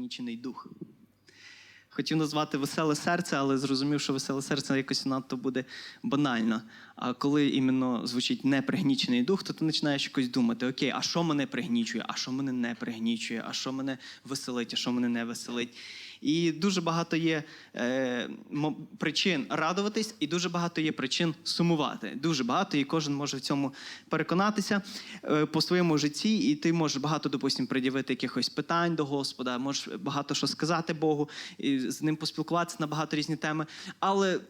пригнічений дух. Хотів назвати веселе серце, але зрозумів, що веселе серце якось надто буде банально. А коли іменно звучить непригнічений дух, то ти починаєш якось думати: окей, а що мене пригнічує, а що мене не пригнічує, а що мене веселить, а що мене не веселить. І дуже багато є е, причин радуватись, і дуже багато є причин сумувати. Дуже багато, і кожен може в цьому переконатися е, по своєму житті, і ти можеш багато, допустимо, пред'явити якихось питань до Господа, можеш багато що сказати Богу, і з ним поспілкуватися на багато різні теми. Але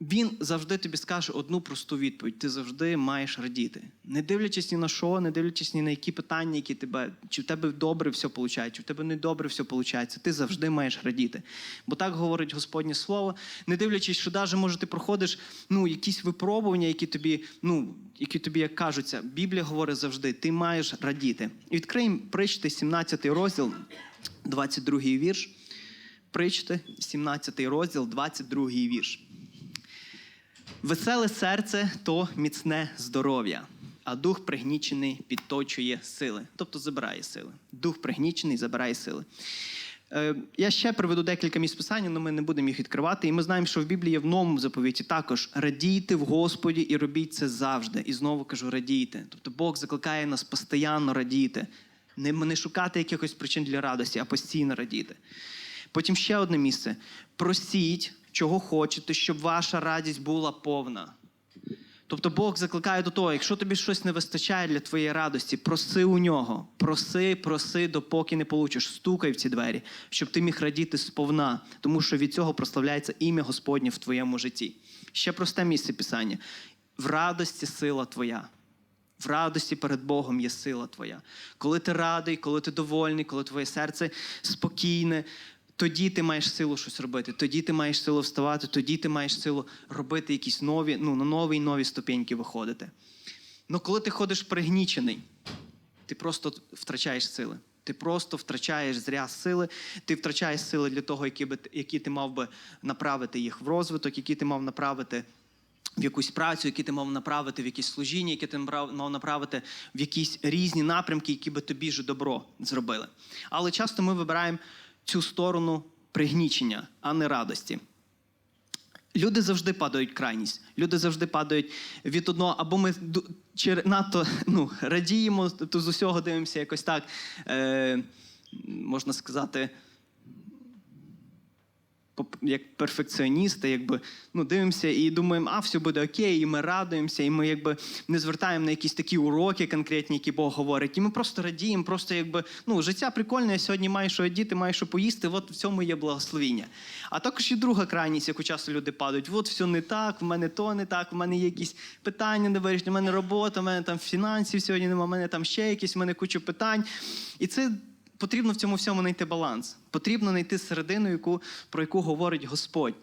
він завжди тобі скаже одну просту відповідь: ти завжди маєш радіти. Не дивлячись ні на що, не дивлячись ні на які питання, які тебе, чи в тебе добре все виходить, чи в тебе не добре все виходить, ти завжди маєш радіти. Бо так говорить Господнє Слово, не дивлячись, що навіть може ти проходиш ну, якісь випробування, які тобі, ну, які тобі як кажуться, Біблія говорить завжди, ти маєш радіти. І відкриємо причти 17 розділ, 22 вірш. Причти, 17 розділ, 22 вірш. Веселе серце то міцне здоров'я, а дух пригнічений підточує сили, тобто забирає сили. Дух пригнічений забирає сили. Е, я ще приведу декілька місць писання, але ми не будемо їх відкривати. І ми знаємо, що в Біблії в новому заповіті також радійте в Господі і робіть це завжди. І знову кажу, радійте. Тобто Бог закликає нас постійно радіти, не, не шукати якихось причин для радості, а постійно радіти. Потім ще одне місце. Просіть, чого хочете, щоб ваша радість була повна. Тобто Бог закликає до того, якщо тобі щось не вистачає для твоєї радості, проси у нього. Проси, проси, допоки не получиш. Стукай в ці двері, щоб ти міг радіти сповна, тому що від цього прославляється ім'я Господнє в твоєму житті. Ще просте місце писання. В радості сила твоя. В радості перед Богом є сила твоя. Коли ти радий, коли ти довольний, коли твоє серце спокійне, тоді ти маєш силу щось робити, тоді ти маєш силу вставати, тоді ти маєш силу робити якісь нові, ну, на нові і нові ступеньки виходити. Ну коли ти ходиш пригнічений, ти просто втрачаєш сили. Ти просто втрачаєш зря сили, ти втрачаєш сили для того, які, би, які ти мав би направити їх в розвиток, які ти мав направити в якусь працю, які ти мав направити в якісь служіння, які ти мав направити в якісь різні напрямки, які би тобі ж добро зробили. Але часто ми вибираємо цю сторону пригнічення, а не радості. Люди завжди падають в крайність. Люди завжди падають від одного, або ми надто ну, радіємо, то з усього дивимося якось так, е, можна сказати, як перфекціоністи, якби ну, дивимося і думаємо, а все буде окей, і ми радуємося, і ми якби не звертаємо на якісь такі уроки конкретні, які Бог говорить. І ми просто радіємо, просто якби ну, життя прикольне, я сьогодні маю що одіти, маю що поїсти, от в цьому є благословіння. А також і друга крайність, яку часто люди падають: от все не так, в мене то не так, в мене є якісь питання не вирішені, в мене робота, в мене там фінансів сьогодні немає, в мене там ще якісь, в мене куча питань. І це потрібно в цьому всьому знайти баланс. Потрібно знайти середину, яку, про яку говорить Господь.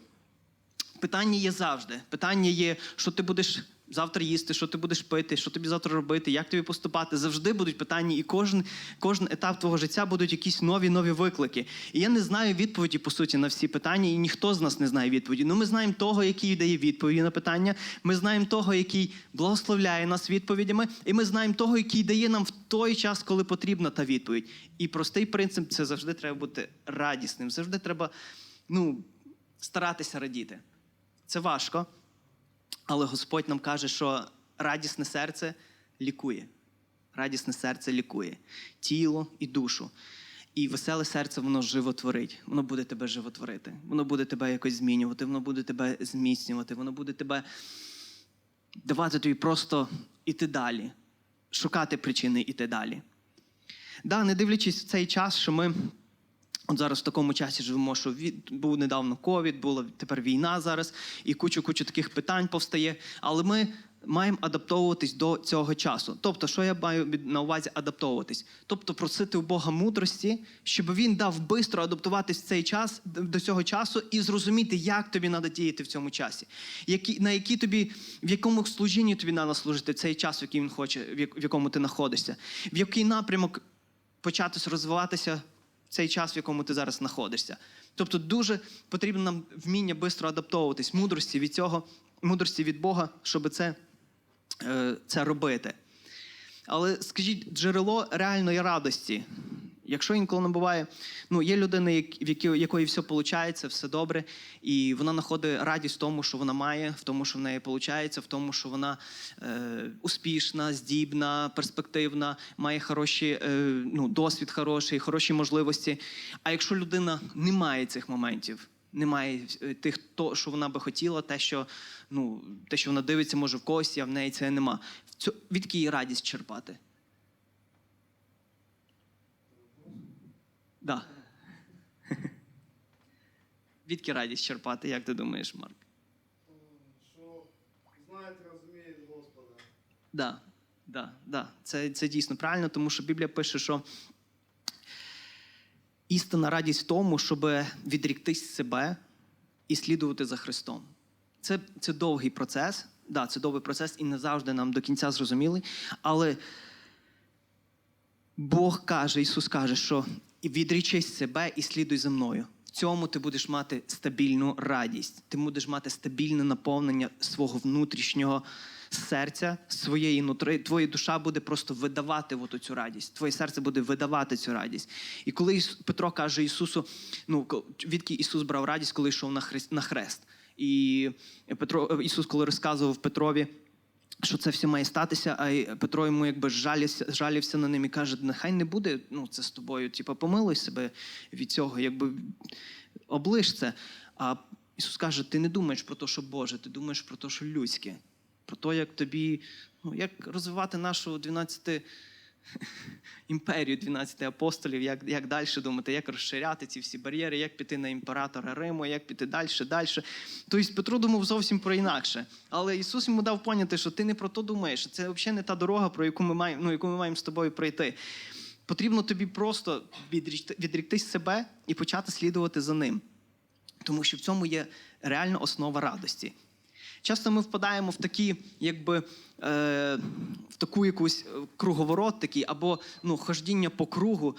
Питання є завжди. Питання є, що ти будеш завтра їсти, що ти будеш пити, що тобі завтра робити, як тобі поступати. Завжди будуть питання, і кожен, кожен етап твого життя будуть якісь нові нові виклики. І я не знаю відповіді, по суті, на всі питання, і ніхто з нас не знає відповіді. Ну, ми знаємо того, який дає відповіді на питання. Ми знаємо того, який благословляє нас відповідями, і ми знаємо того, який дає нам в той час, коли потрібна та відповідь. І простий принцип це завжди треба бути радісним. Завжди треба ну, старатися радіти. Це важко, але Господь нам каже, що радісне серце лікує. Радісне серце лікує тіло і душу. І веселе серце воно животворить. Воно буде тебе животворити. Воно буде тебе якось змінювати, воно буде тебе зміцнювати, воно буде тебе давати тобі просто іти далі, шукати причини іти далі. Да, не дивлячись в цей час, що ми От зараз в такому часі живемо, що від, був недавно ковід, була тепер війна зараз, і кучу-кучу таких питань повстає. Але ми маємо адаптовуватись до цього часу. Тобто, що я маю на увазі адаптовуватись? Тобто просити у Бога мудрості, щоб він дав швидко адаптуватись в цей час до цього часу і зрозуміти, як тобі треба діяти в цьому часі, які, на які тобі, в якому служінні тобі треба служити цей час, в який він хоче, в як- в якому ти знаходишся, в який напрямок почати розвиватися цей час, в якому ти зараз знаходишся. Тобто дуже потрібно нам вміння швидко адаптовуватись, мудрості від цього, мудрості від Бога, щоб це, е, це робити. Але скажіть, джерело реальної радості, Якщо інколи не буває, ну є людина, в якої, якої все виходить, все добре, і вона знаходить радість в тому, що вона має, в тому, що в неї виходить, в тому, що вона е, успішна, здібна, перспективна, має хороші, е, ну, досвід хороший, хороші можливості. А якщо людина не має цих моментів, немає е, тих, то, що вона би хотіла, те, що, ну, те, що вона дивиться, може в когось, а в неї це нема. Цю, від її радість черпати? Да. Відки радість черпати, як ти думаєш, Марк? що знають, розуміють Господа. Да, да, да. Це, це дійсно правильно, тому що Біблія пише, що істинна радість в тому, щоб відріктись себе і слідувати за Христом. Це, це довгий процес. Да, це довгий процес і не завжди нам до кінця зрозумілий. Але Бог каже, Ісус каже, що відрічись себе і слідуй за мною. В цьому ти будеш мати стабільну радість. Ти будеш мати стабільне наповнення свого внутрішнього серця, своєї нутри. Твоя душа буде просто видавати от цю радість. Твоє серце буде видавати цю радість. І коли Петро каже Ісусу, ну відки Ісус брав радість, коли йшов на хрест. І Петро, Ісус, коли розказував Петрові, що це все має статися, а Петро йому якби жалівся, жалівся на ним і каже: нехай не буде ну, це з тобою. Типу, помилуй себе від цього, якби облиш це. А Ісус каже: ти не думаєш про те, що Боже, ти думаєш про те, що людське, про те, як тобі, ну, як розвивати нашу 12 імперію 12 апостолів, як, як далі думати, як розширяти ці всі бар'єри, як піти на імператора Риму, як піти далі, далі. Тобто Петро думав зовсім про інакше. Але Ісус йому дав поняти, що ти не про то думаєш. Це взагалі не та дорога, про яку ми маємо, ну, яку ми маємо з тобою пройти. Потрібно тобі просто відрікти- відріктись себе і почати слідувати за ним. Тому що в цьому є реальна основа радості. Часто ми впадаємо в такі, якби е, в таку якусь е, круговорот такий, або ну, хождіння по кругу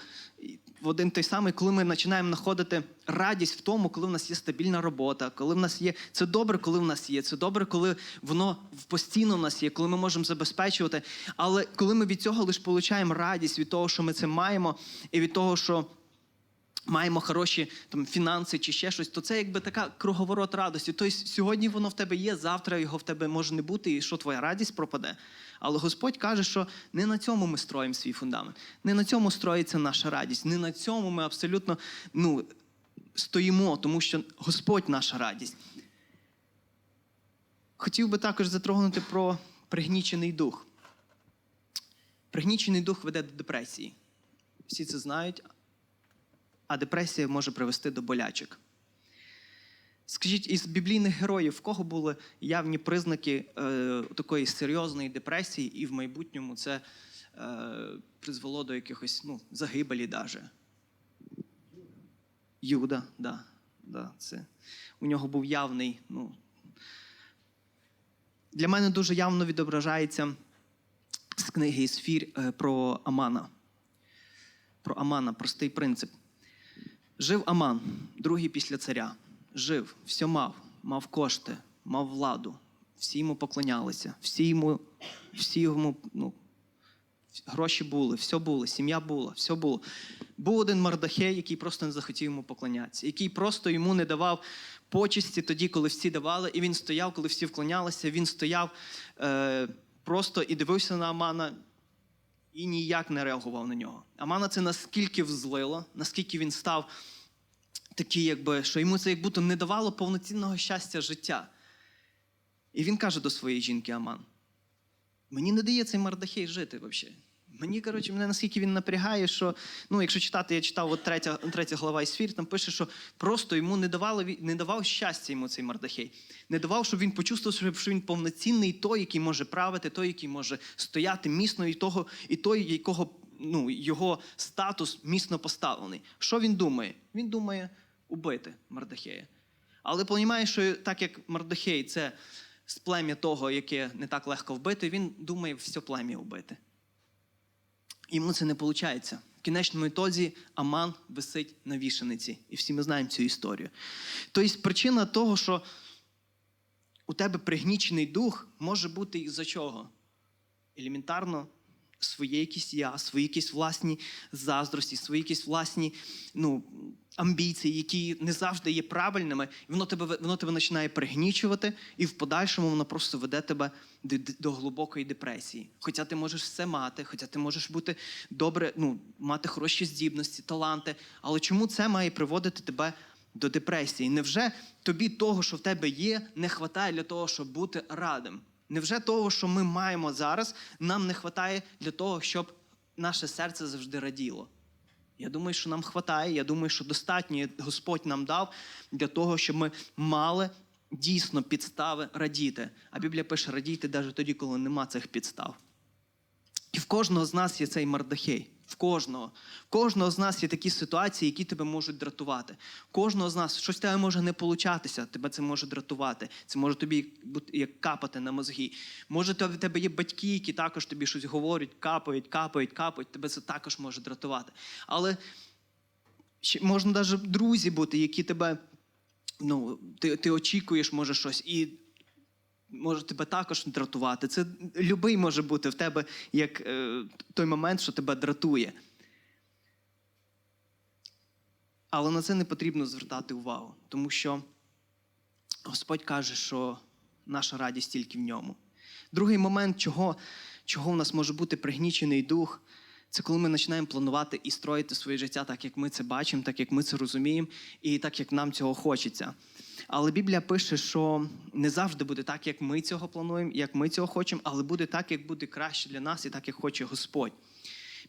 в один той самий, коли ми починаємо знаходити радість в тому, коли в нас є стабільна робота, коли в нас є. Це добре, коли в нас є. Це добре, коли воно постійно в нас є, коли ми можемо забезпечувати. Але коли ми від цього лише отримуємо радість від того, що ми це маємо, і від того, що маємо хороші там, фінанси чи ще щось, то це якби така круговорот радості. Тобто сьогодні воно в тебе є, завтра його в тебе може не бути, і що твоя радість пропаде. Але Господь каже, що не на цьому ми строїмо свій фундамент, не на цьому строїться наша радість, не на цьому ми абсолютно ну, стоїмо, тому що Господь наша радість. Хотів би також затрогнути про пригнічений дух. Пригнічений дух веде до депресії. Всі це знають, а депресія може привести до болячок. Скажіть, із біблійних героїв, в кого були явні признаки е, такої серйозної депресії, і в майбутньому це е, призвело до якихось ну, загибелі даже? Юда, да, да, це. У нього був явний. Ну, для мене дуже явно відображається з книги Ісфір е, про Амана. Про Амана, простий принцип. Жив Аман, другий після царя. Жив, все мав, мав кошти, мав владу. Всі йому поклонялися, всі йому, всі йому ну, гроші були, все було, сім'я була, все було. Був один Мардахей, який просто не захотів йому поклонятися, який просто йому не давав почесті тоді, коли всі давали, і він стояв, коли всі вклонялися, він стояв е, просто і дивився на Амана, і ніяк не реагував на нього. Амана це наскільки взлило, наскільки він став такий, якби, що йому це як будто не давало повноцінного щастя життя. І він каже до своєї жінки Аман: мені не дає цей Мардахей жити взагалі. Мені, коротше, мене наскільки він напрягає, що ну, якщо читати, я читав от третя, третя глава Ісфір, там пише, що просто йому не давало не давав щастя йому цей Мардахей. Не давав, щоб він почувствував, що- він повноцінний той, який може правити, той, який може стояти міцно, і того, і той, якого ну, його статус міцно поставлений. Що він думає? Він думає убити Мардахея. Але розуміє, що так як Мардахей це з плем'я того, яке не так легко вбити, він думає все плем'я вбити. Йому це не виходить. В кінечному ітозі Аман висить на вішениці. І всі ми знаємо цю історію. Тобто причина того, що у тебе пригнічений дух може бути із-за чого? Елементарно своє якісь я, свої якісь власні заздрості, свої якісь власні ну, амбіції, які не завжди є правильними, і воно тебе, воно тебе починає пригнічувати, і в подальшому воно просто веде тебе до, до глибокої депресії. Хоча ти можеш все мати, хоча ти можеш бути добре, ну, мати хороші здібності, таланти. Але чому це має приводити тебе до депресії? Невже тобі того, що в тебе є, не вистачає для того, щоб бути радим? Невже того, що ми маємо зараз, нам не вистачає для того, щоб наше серце завжди раділо? Я думаю, що нам вистачає. Я думаю, що достатньо Господь нам дав для того, щоб ми мали дійсно підстави радіти. А Біблія пише: радійте навіть тоді, коли нема цих підстав. Кожного з нас є цей мардахей. В кожного. В кожного з нас є такі ситуації, які тебе можуть дратувати. В кожного з нас щось тебе може не получатися, тебе це може дратувати. Це може тобі бути як капати на мозги. Може, в тебе є батьки, які також тобі щось говорять, капають, капають, капають. Тебе це також може дратувати. Але можна навіть друзі бути, які тебе. Ну, ти, ти очікуєш, може, щось, і може тебе також дратувати. Це любий може бути в тебе як е, той момент, що тебе дратує. Але на це не потрібно звертати увагу, тому що Господь каже, що наша радість тільки в ньому. Другий момент, чого, чого в нас може бути пригнічений дух, це коли ми починаємо планувати і строїти своє життя так, як ми це бачимо, так як ми це розуміємо, і так, як нам цього хочеться. Але Біблія пише, що не завжди буде так, як ми цього плануємо, як ми цього хочемо, але буде так, як буде краще для нас, і так, як хоче Господь.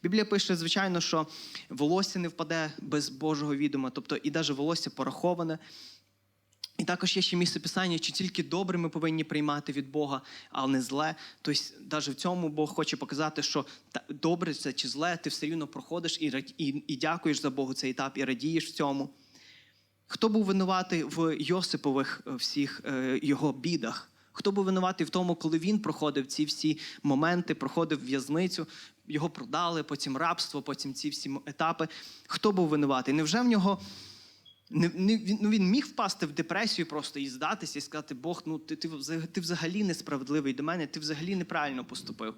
Біблія пише, звичайно, що волосся не впаде без Божого відома, тобто і навіть волосся пораховане. І також є ще місце писання, що тільки добре ми повинні приймати від Бога, а не зле. Тобто, навіть в цьому Бог хоче показати, що добре це чи зле, ти все рівно проходиш і, і, і дякуєш за Богу цей етап, і радієш в цьому. Хто був винуватий в Йосипових е, всіх е, його бідах? Хто був винуватий в тому, коли він проходив ці всі моменти, проходив в'язницю, його продали, потім рабство, потім ці всі етапи. Хто був винуватий? Невже в нього не, не, ну, він міг впасти в депресію просто і здатися, і сказати, Бог, ну ти, ти, ти взагалі несправедливий до мене, ти взагалі неправильно поступив.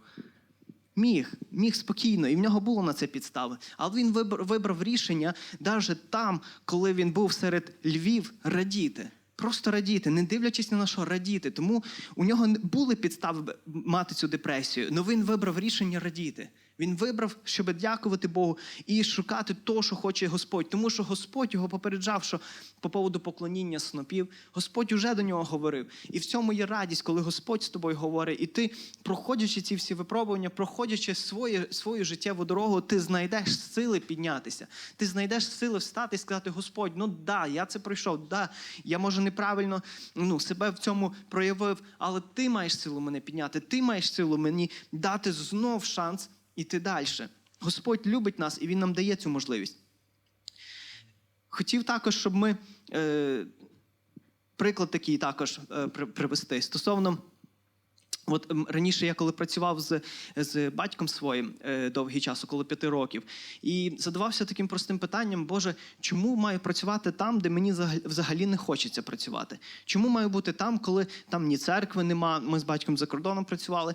Міг, міг спокійно, і в нього було на це підстави. Але він вибрав, вибрав рішення навіть там, коли він був серед львів, радіти. Просто радіти, не дивлячись на що радіти. Тому у нього були підстави мати цю депресію. але він вибрав рішення радіти. Він вибрав, щоб дякувати Богу і шукати то, що хоче Господь. Тому що Господь його попереджав, що по поводу поклоніння снопів, Господь уже до нього говорив. І в цьому є радість, коли Господь з тобою говорить, і ти, проходячи ці всі випробування, проходячи своє, свою життєву дорогу, ти знайдеш сили піднятися. Ти знайдеш сили встати і сказати: Господь, ну да, я це пройшов, да, я може неправильно ну, себе в цьому проявив, але ти маєш силу мене підняти, ти маєш силу мені дати знов шанс іти далі. Господь любить нас і Він нам дає цю можливість. Хотів також, щоб ми е, приклад такий також е, привести стосовно. От раніше я коли працював з, з батьком своїм е, довгий час, около п'яти років, і задавався таким простим питанням: Боже, чому маю працювати там, де мені взагалі не хочеться працювати? Чому маю бути там, коли там ні церкви нема? Ми з батьком за кордоном працювали.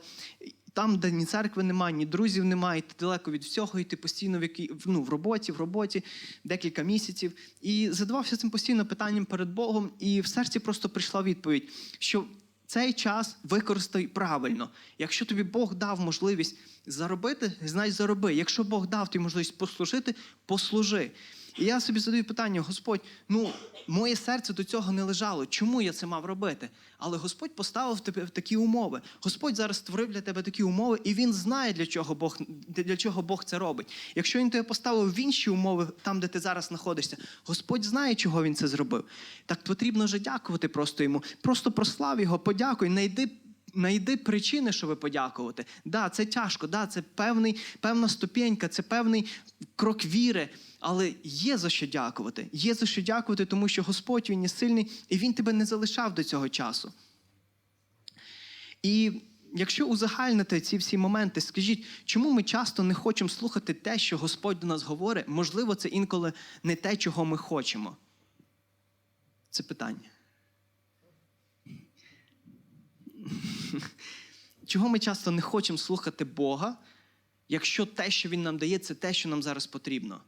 Там, де ні церкви немає, ні друзів немає, ти далеко від всього, і ти постійно в, якій, ну, в роботі, в роботі декілька місяців. І задавався цим постійно питанням перед Богом, і в серці просто прийшла відповідь, що цей час використай правильно. Якщо тобі Бог дав можливість заробити, значить зароби. Якщо Бог дав тобі можливість послужити, послужи. І я собі задаю питання: Господь, ну моє серце до цього не лежало. Чому я це мав робити? Але Господь поставив тебе в такі умови. Господь зараз створив для тебе такі умови, і Він знає, для чого Бог для чого Бог це робить. Якщо він тебе поставив в інші умови, там, де ти зараз знаходишся, Господь знає, чого він це зробив. Так потрібно вже дякувати просто йому. Просто прослав його, подякуй, найди. Найди причини, щоб подякувати. Да, це тяжко, да, це певний, певна ступенька, це певний крок віри, але є за що дякувати. Є за що дякувати, тому що Господь він є сильний і Він тебе не залишав до цього часу. І якщо узагальнити ці всі моменти, скажіть, чому ми часто не хочемо слухати те, що Господь до нас говорить? Можливо, це інколи не те, чого ми хочемо. Це питання. Чого ми часто не хочемо слухати Бога, якщо те, що він нам дає, це те, що нам зараз потрібно.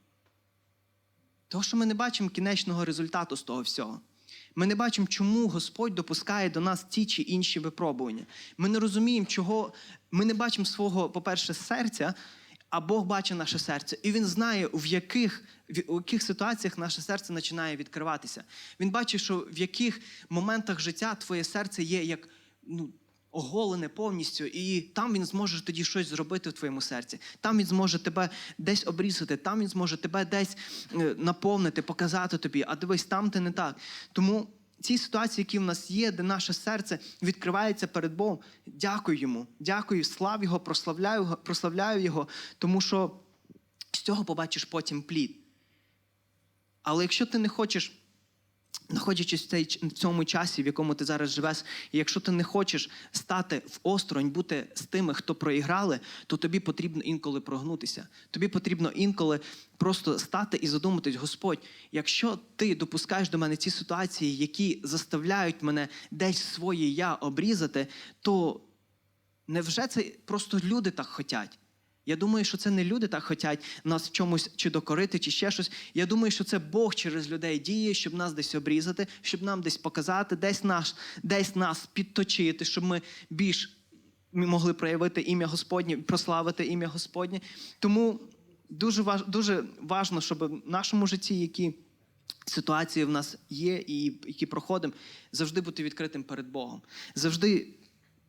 Того, що ми не бачимо кінечного результату з того всього. Ми не бачимо, чому Господь допускає до нас ті чи інші випробування. Ми не розуміємо, чого ми не бачимо свого, по-перше, серця, а Бог бачить наше серце. І Він знає, в яких, в яких ситуаціях наше серце починає відкриватися. Він бачить, що в яких моментах життя твоє серце є як ну, оголене повністю, і там він зможе тоді щось зробити в твоєму серці. Там він зможе тебе десь обрізати, там він зможе тебе десь е, наповнити, показати тобі, а дивись, там ти не так. Тому ці ситуації, які в нас є, де наше серце відкривається перед Богом, дякую йому, дякую, слав його, прославляю, прославляю його, тому що з цього побачиш потім плід. Але якщо ти не хочеш знаходячись в, цей, в цьому часі, в якому ти зараз живеш, і якщо ти не хочеш стати в осторонь, бути з тими, хто проіграли, то тобі потрібно інколи прогнутися. Тобі потрібно інколи просто стати і задуматись, Господь, якщо ти допускаєш до мене ці ситуації, які заставляють мене десь своє я обрізати, то невже це просто люди так хотять? Я думаю, що це не люди так хотять нас в чомусь чи докорити, чи ще щось. Я думаю, що це Бог через людей діє, щоб нас десь обрізати, щоб нам десь показати, десь наш, десь нас підточити, щоб ми більш могли проявити ім'я Господнє, прославити ім'я Господнє. Тому дуже важ, дуже важно, щоб в нашому житті, які ситуації в нас є і які проходимо, завжди бути відкритим перед Богом. Завжди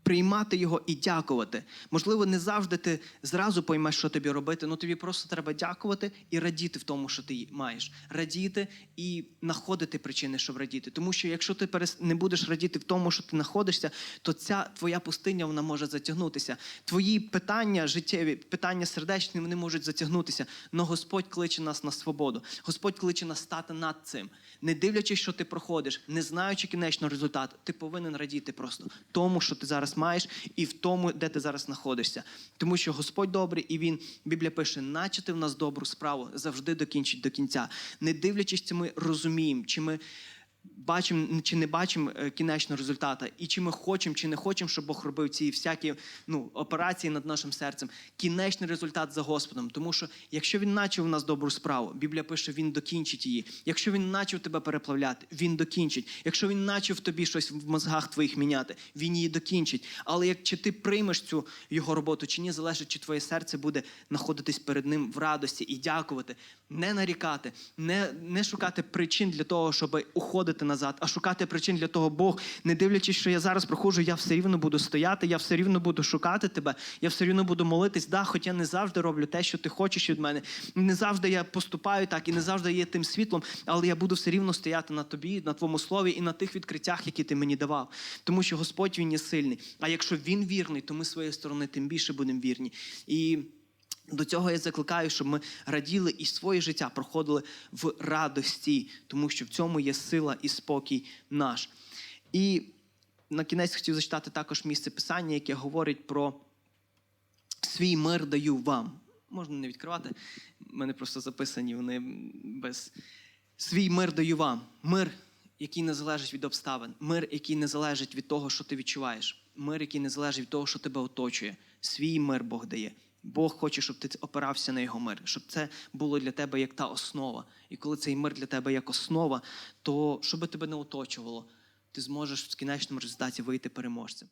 приймати його і дякувати. Можливо, не завжди ти зразу поймеш, що тобі робити, але тобі просто треба дякувати і радіти в тому, що ти маєш. Радіти і знаходити причини, щоб радіти. Тому що якщо ти не будеш радіти в тому, що ти знаходишся, то ця твоя пустиня вона може затягнутися. Твої питання життєві, питання сердечні, вони можуть затягнутися. Но Господь кличе нас на свободу. Господь кличе нас стати над цим. Не дивлячись, що ти проходиш, не знаючи кінечного результату, ти повинен радіти просто тому, що ти зараз маєш, і в тому, де ти зараз знаходишся. Тому що Господь добрий, і Він, Біблія пише, начати в нас добру справу завжди докінчить до кінця. Не дивлячись, чи ми розуміємо, чи ми. Бачимо чи не бачимо е, кінечного результату, і чи ми хочемо, чи не хочемо, щоб Бог робив ці всякі ну, операції над нашим серцем. Кінечний результат за Господом. Тому що якщо він начав у нас добру справу, Біблія пише, він докінчить її. Якщо він начав тебе переплавляти, він докінчить. Якщо він начав тобі щось в мозгах твоїх міняти, він її докінчить. Але як чи ти приймеш цю його роботу, чи ні, залежить, чи твоє серце буде знаходитись перед ним в радості і дякувати, не нарікати, не, не шукати причин для того, щоб уходити назад, а шукати причин для того, Бог, не дивлячись, що я зараз проходжу, я все рівно буду стояти, я все рівно буду шукати тебе, я все рівно буду молитись. Да, хоч я не завжди роблю те, що ти хочеш від мене. Не завжди я поступаю так і не завжди є тим світлом, але я буду все рівно стояти на тобі, на твоєму слові і на тих відкриттях, які ти мені давав. Тому що Господь він є сильний. А якщо він вірний, то ми своєї сторони тим більше будемо вірні. І до цього я закликаю, щоб ми раділи і своє життя проходили в радості, тому що в цьому є сила і спокій наш. І на кінець хотів зачитати також місце писання, яке говорить про свій мир даю вам. Можна не відкривати, в мене просто записані вони без свій мир даю вам. Мир, який не залежить від обставин, мир, який не залежить від того, що ти відчуваєш, мир, який не залежить від того, що тебе оточує. Свій мир Бог дає. Бог хоче, щоб ти опирався на його мир, щоб це було для тебе як та основа. І коли цей мир для тебе як основа, то що би тебе не оточувало, ти зможеш в кінечному результаті вийти переможцем.